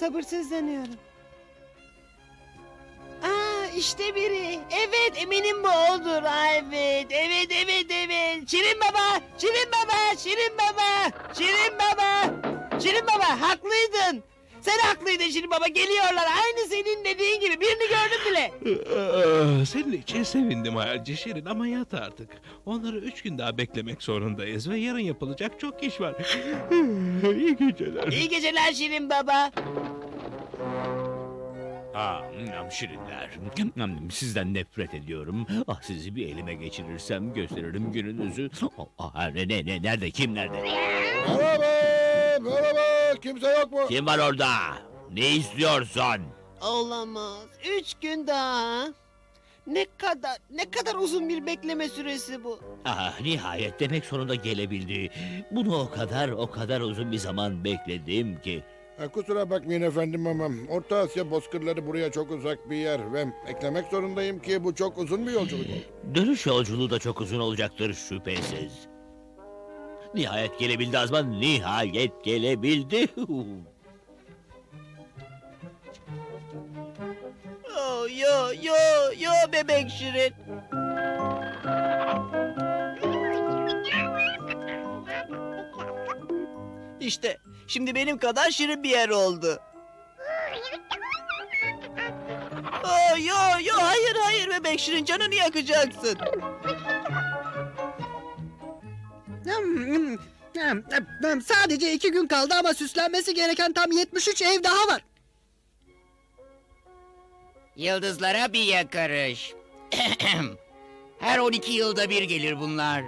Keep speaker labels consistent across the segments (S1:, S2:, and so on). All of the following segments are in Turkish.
S1: sabırsızlanıyorum. Aa işte biri. Evet eminim bu odur. Evet evet evet evet. Şirin baba, Şirin baba, Şirin baba, Şirin baba. Şirin baba haklıydın. Sen haklıydın Şirin baba geliyorlar. Aynı senin dediğin gibi birini gördüm bile.
S2: Ee, Senin için sevindim hayalci Şirin ama yat artık. Onları üç gün daha beklemek zorundayız ve yarın yapılacak çok iş var. İyi geceler.
S1: İyi geceler Şirin baba.
S3: Aa, nam şirinler. Nam, Sizden nefret ediyorum. Ah sizi bir elime geçirirsem gösteririm gününüzü. Ah, ne, ne, ne, nerede, kim nerede?
S4: Merhaba, Kimse yok mu?
S3: Kim var orada? Ne istiyorsun?
S1: Olamaz. Üç gün daha. Ne kadar, ne kadar uzun bir bekleme süresi bu.
S3: Ah, nihayet demek sonunda gelebildi. Bunu o kadar, o kadar uzun bir zaman bekledim ki.
S4: Ha, kusura bakmayın efendim ama Orta Asya bozkırları buraya çok uzak bir yer ve eklemek zorundayım ki bu çok uzun bir yolculuk.
S3: Dönüş yolculuğu da çok uzun olacaktır şüphesiz. Nihayet gelebildi Azman, nihayet gelebildi.
S1: Yo yo yo yo bebek Şirin. İşte şimdi benim kadar şirin bir yer oldu. Aa, yo yo hayır hayır bebek Şirin canını yakacaksın.
S5: Sadece iki gün kaldı ama süslenmesi gereken tam 73 ev daha var.
S6: Yıldızlara bir yakarış. Her 12 yılda bir gelir bunlar.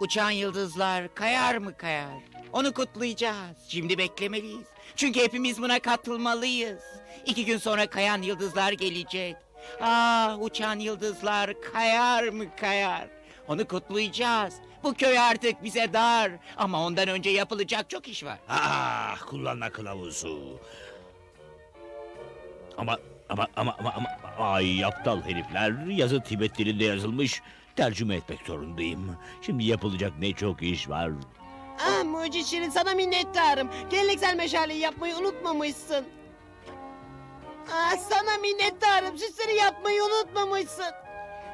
S6: Uçan yıldızlar kayar mı kayar? Onu kutlayacağız. Şimdi beklemeliyiz. Çünkü hepimiz buna katılmalıyız. İki gün sonra kayan yıldızlar gelecek. Ah uçan yıldızlar kayar mı kayar? Onu kutlayacağız. Bu köy artık bize dar. Ama ondan önce yapılacak çok iş var.
S3: Ah kullanma kılavuzu. Ama ama ama ama, ama ay aptal herifler yazı Tibet dilinde yazılmış. Tercüme etmek zorundayım. Şimdi yapılacak ne çok iş var.
S1: Ah Mucit Şirin sana minnettarım. Geleneksel meşaleyi yapmayı unutmamışsın. Ah sana minnettarım. Süsleri yapmayı unutmamışsın.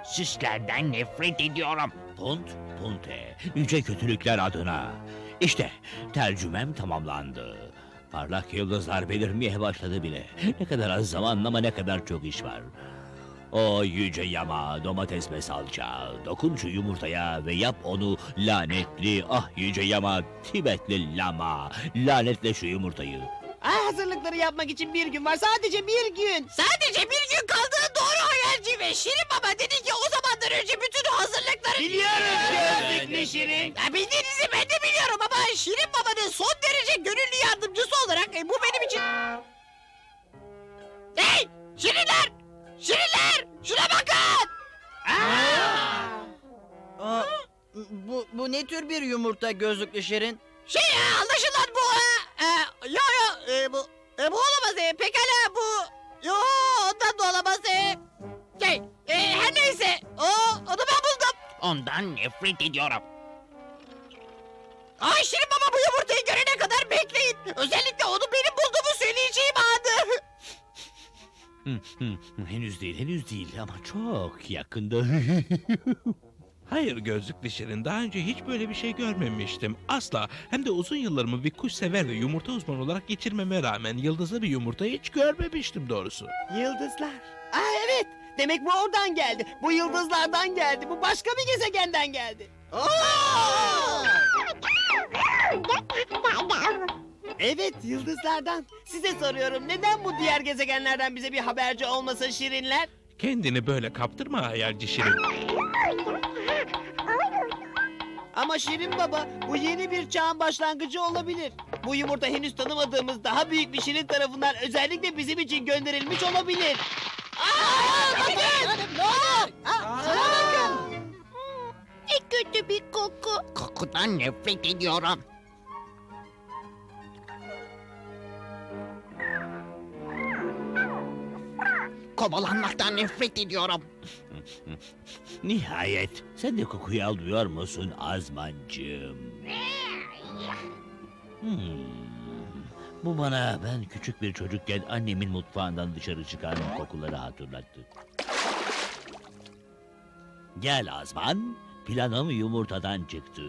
S3: Süslerden nefret ediyorum. Punt, punte, yüce kötülükler adına. İşte tercümem tamamlandı. Parlak yıldızlar belirmeye başladı bile. Ne kadar az zaman ama ne kadar çok iş var. O yüce yama, domates ve salça. Dokun şu yumurtaya ve yap onu lanetli. Ah yüce yama, Tibetli lama. Lanetle şu yumurtayı.
S1: Ah hazırlıkları yapmak için bir gün var. Sadece bir gün.
S6: Sadece bir gün kaldığı doğru hayalci ve Şirin Baba dedi ki o zamandan önce bütün hazırlıkları...
S1: Biliyoruz gözlüklü Şirin.
S6: Ya bildiğinizi ben de biliyorum ama Şirin Baba'nın son derece gönüllü yardımcısı olarak e, bu benim için... Hey! Şirinler! Şirinler! Şuna bakın!
S1: Aa, bu, bu ne tür bir yumurta gözlüklü Şirin?
S6: Şey ya anlaşılan bu ha. E, yo yo e, bu e, bu olamaz e, pekala bu. Yo ondan da olamaz e. Şey e, her neyse o onu ben buldum. Ondan nefret ediyorum. Ay Şirin Baba bu yumurtayı görene kadar bekleyin. Özellikle onu benim bulduğumu söyleyeceğim anı.
S3: Hı, hı, henüz değil, henüz değil ama çok yakında.
S2: Hayır gözlüklü Şirin daha önce hiç böyle bir şey görmemiştim. Asla hem de uzun yıllarımı bir kuş sever ve yumurta uzmanı olarak geçirmeme rağmen yıldızlı bir yumurta hiç görmemiştim doğrusu.
S1: Yıldızlar. Ah evet. Demek bu oradan geldi. Bu yıldızlardan geldi. Bu başka bir gezegenden geldi. Evet yıldızlardan. Size soruyorum neden bu diğer gezegenlerden bize bir haberci olmasın Şirinler?
S2: Kendini böyle kaptırma hayalci Şirin.
S1: Ama Şirin Baba bu yeni bir çağın başlangıcı olabilir. Bu yumurta henüz tanımadığımız daha büyük bir Şirin tarafından özellikle bizim için gönderilmiş olabilir. Aa, bakın! Ne olur? Aa, şuna bakın!
S6: Ne kötü bir koku. Kokudan nefret ediyorum. Kovalanmaktan nefret ediyorum.
S3: Nihayet sen de kokuyu alıyor musun Azmancığım? Hmm. Bu bana ben küçük bir çocukken annemin mutfağından dışarı çıkan kokuları hatırlattı. Gel Azman, planım yumurtadan çıktı.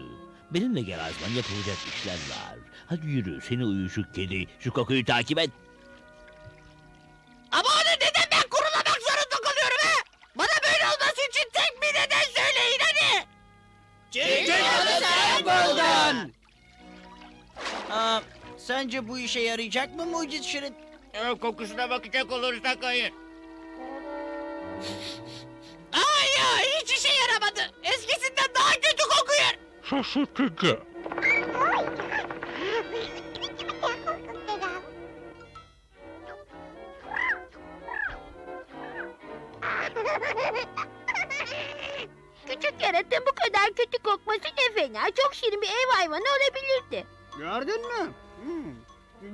S3: Benimle gel Azman, yapılacak işler var. Hadi yürü, seni uyuşuk kedi, şu kokuyu takip et.
S1: Aa, sence bu işe yarayacak mı Mucit Şirin?
S6: kokusuna bakacak olursak hayır. Ay ya hiç işe yaramadı. Eskisinden daha kötü kokuyor.
S2: Şaşırtıcı.
S7: Küçük yaratığın bu kadar kötü kokması ne fena. Çok şirin bir ev hayvanı olabilirdi.
S5: Gördün mü? Hmm.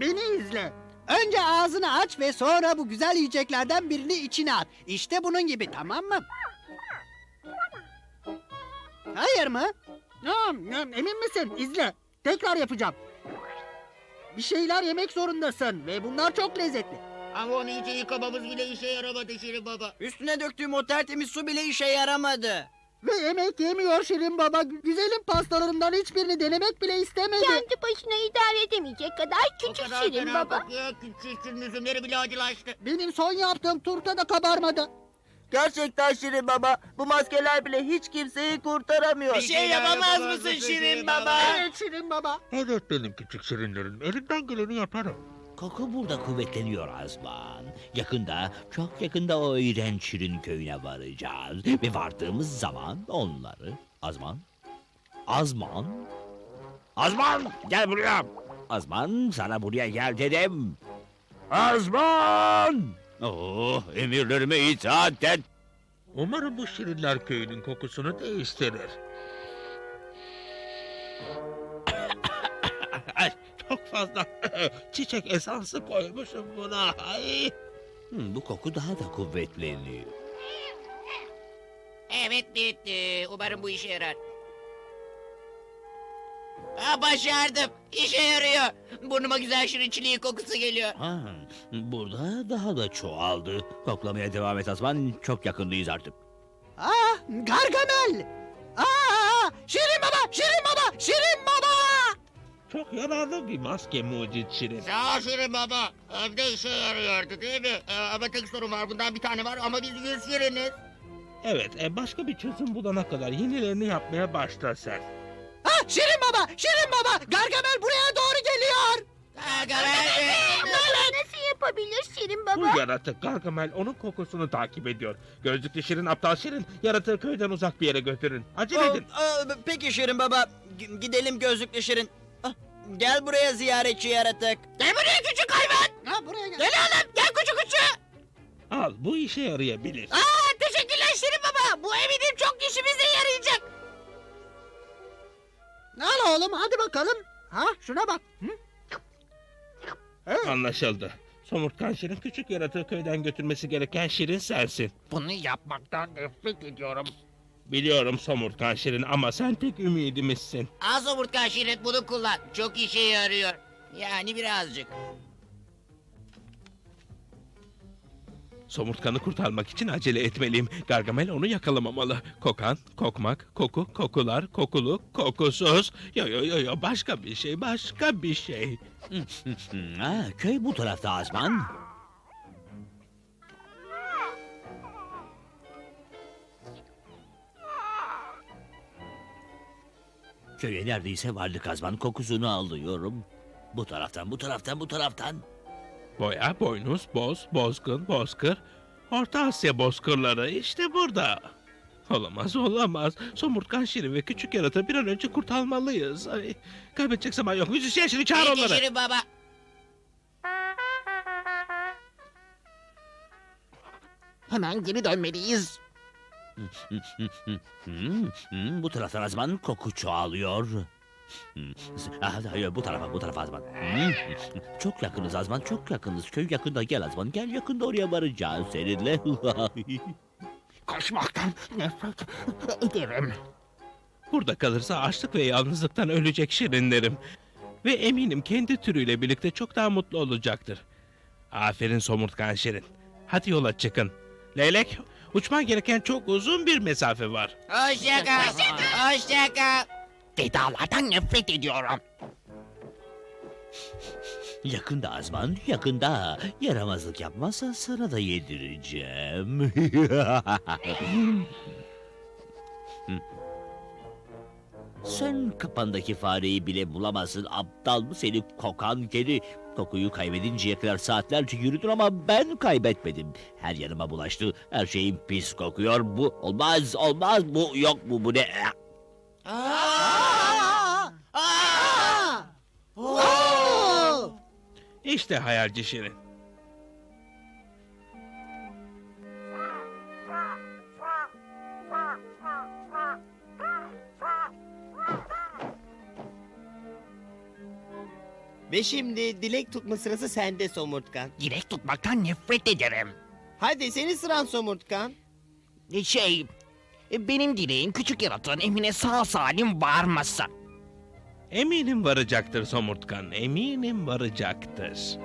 S5: Beni izle. Önce ağzını aç ve sonra bu güzel yiyeceklerden birini içine at. İşte bunun gibi tamam mı? Hayır mı? Emin misin? İzle. Tekrar yapacağım. Bir şeyler yemek zorundasın ve bunlar çok lezzetli.
S6: Ama onu iyice yıkamamız bile işe yaramadı Şirin Baba.
S1: Üstüne döktüğüm o tertemiz su bile işe yaramadı.
S5: Ve yemek yemiyor Şirin Baba. Güzelim pastalarımdan hiçbirini denemek bile istemedi.
S7: Kendi başına idare edemeyecek kadar
S6: O
S7: küçük
S6: kadar
S7: şirin
S6: fena
S7: baba.
S6: kokuyor ki çirkin üzümleri bile acılaştı.
S5: Benim son yaptığım turta da kabarmadı.
S8: Gerçekten Şirin Baba. Bu maskeler bile hiç kimseyi kurtaramıyor.
S1: Bir şey yapamaz mısın Şirin Baba?
S5: Evet Şirin Baba.
S2: Evet benim küçük şirinlerim. Elimden geleni yaparım.
S3: Koku burada kuvvetleniyor Azman. Yakında, çok yakında o iğrenç şirin köyüne varacağız. Ve vardığımız zaman onları... Azman? Azman? Azman! Gel buraya! Azman sana buraya gel dedim. Azman! Oh, emirlerime itaat et.
S2: Umarım bu şirinler köyünün kokusunu değiştirir. Çok fazla çiçek esansı koymuşum buna. Ay.
S3: Hmm, bu koku daha da kuvvetleniyor.
S6: Evet bitti. Umarım bu işe yarar. Ha, başardım. İşe yarıyor. Burnuma güzel şirin çileği kokusu geliyor.
S3: Ha, burada daha da çoğaldı. Koklamaya devam et Azman. Çok yakındayız artık.
S5: Aa, Gargamel! Aa, Şirin Baba, Şirin Baba, Şirin!
S2: Çok yararlı bir maske mucit şirin.
S6: Sağ ol Şirin Baba. Evde işe yarıyordu değil mi? Ee, ama tek sorun var. Bundan bir tane var ama biz yüz şiriniz.
S2: Evet, e, başka bir çözüm bulana kadar yenilerini yapmaya başla sen.
S5: Ha, Şirin Baba, Şirin Baba! Gargamel buraya doğru geliyor!
S7: Nasıl yapabilir şirin baba?
S2: Bu yaratık Gargamel onun kokusunu takip ediyor. Gözlüklü şirin, aptal şirin yaratığı köyden uzak bir yere götürün. Acele
S1: Aa,
S2: edin.
S1: aa, peki Şirin baba. G- gidelim gözlüklü Şirin. Gel buraya ziyaretçi yaratık.
S6: Gel buraya küçük hayvan.
S5: Ha, buraya gel.
S6: Gel oğlum. Gel küçük küçük.
S2: Al, bu işe yarayabilir.
S6: Aa, teşekkürler Şirin Baba. Bu eminim çok işimize yarayacak.
S5: Al oğlum, hadi bakalım. Ha, şuna bak. Hı?
S2: Anlaşıldı. Somurtkan şirin küçük yaratığı köyden götürmesi gereken şirin sensin.
S6: Bunu yapmaktan nefret ediyorum.
S2: Biliyorum somurtkan şirin ama sen tek ümidimizsin.
S6: Az omurtkan Şirin bunu kullan. Çok işe yarıyor. Yani birazcık.
S2: Somurtkanı kurtarmak için acele etmeliyim. Gargamel onu yakalamamalı. Kokan, kokmak, koku, kokular, kokulu, kokusuz. Yo yo yo yo başka bir şey, başka bir şey.
S3: Ha, köy bu tarafta Azman. Köye neredeyse varlık Azman kokusunu alıyorum. Bu taraftan, bu taraftan, bu taraftan.
S2: Boya, boynuz, boz, bozgun, bozkır. Orta Asya bozkırları işte burada. Olamaz, olamaz. Somurtkan şirin ve küçük yaratığı bir an önce kurtarmalıyız. Ay, kaybedecek zaman yok. Müzisyen şirin çağır
S6: Peki
S2: onları.
S6: Şirin Baba.
S5: Hemen geri dönmeliyiz.
S3: Hmm, bu taraftan Azman koku çoğalıyor. Hmm, ah, hayır, bu tarafa, bu tarafa Azman. Hmm, çok yakınız Azman, çok yakınız. Köy yakında, gel Azman, gel yakında oraya varacağız seninle.
S5: Kaçmaktan nefret ederim.
S2: Burada kalırsa açlık ve yalnızlıktan ölecek şirinlerim. Ve eminim kendi türüyle birlikte çok daha mutlu olacaktır. Aferin somurtkan Şirin. Hadi yola çıkın. Leylek, uçman gereken çok uzun bir mesafe var.
S6: Hoşça kal. Hoşça kal.
S3: Vedalardan nefret ediyorum. Yakında Azman, yakında. Yaramazlık yapmazsan sana da yedireceğim. Sen kapandaki fareyi bile bulamazsın aptal mı seni kokan kedi. Kokuyu kaybedinceye kadar saatlerce yürüdün ama ben kaybetmedim. Her yanıma bulaştı. Her şeyim pis kokuyor. Bu olmaz, olmaz. Bu yok bu, bu ne?
S2: İşte hayalci Şirin.
S1: Ve şimdi dilek tutma sırası sende Somurtkan.
S3: Direkt tutmaktan nefret ederim.
S1: Hadi senin sıran Somurtkan.
S3: Şey, benim dileğim küçük yaratığın Emine sağ salim varmasın.
S2: Eminim varacaktır somurtkan. Eminim varacaktır.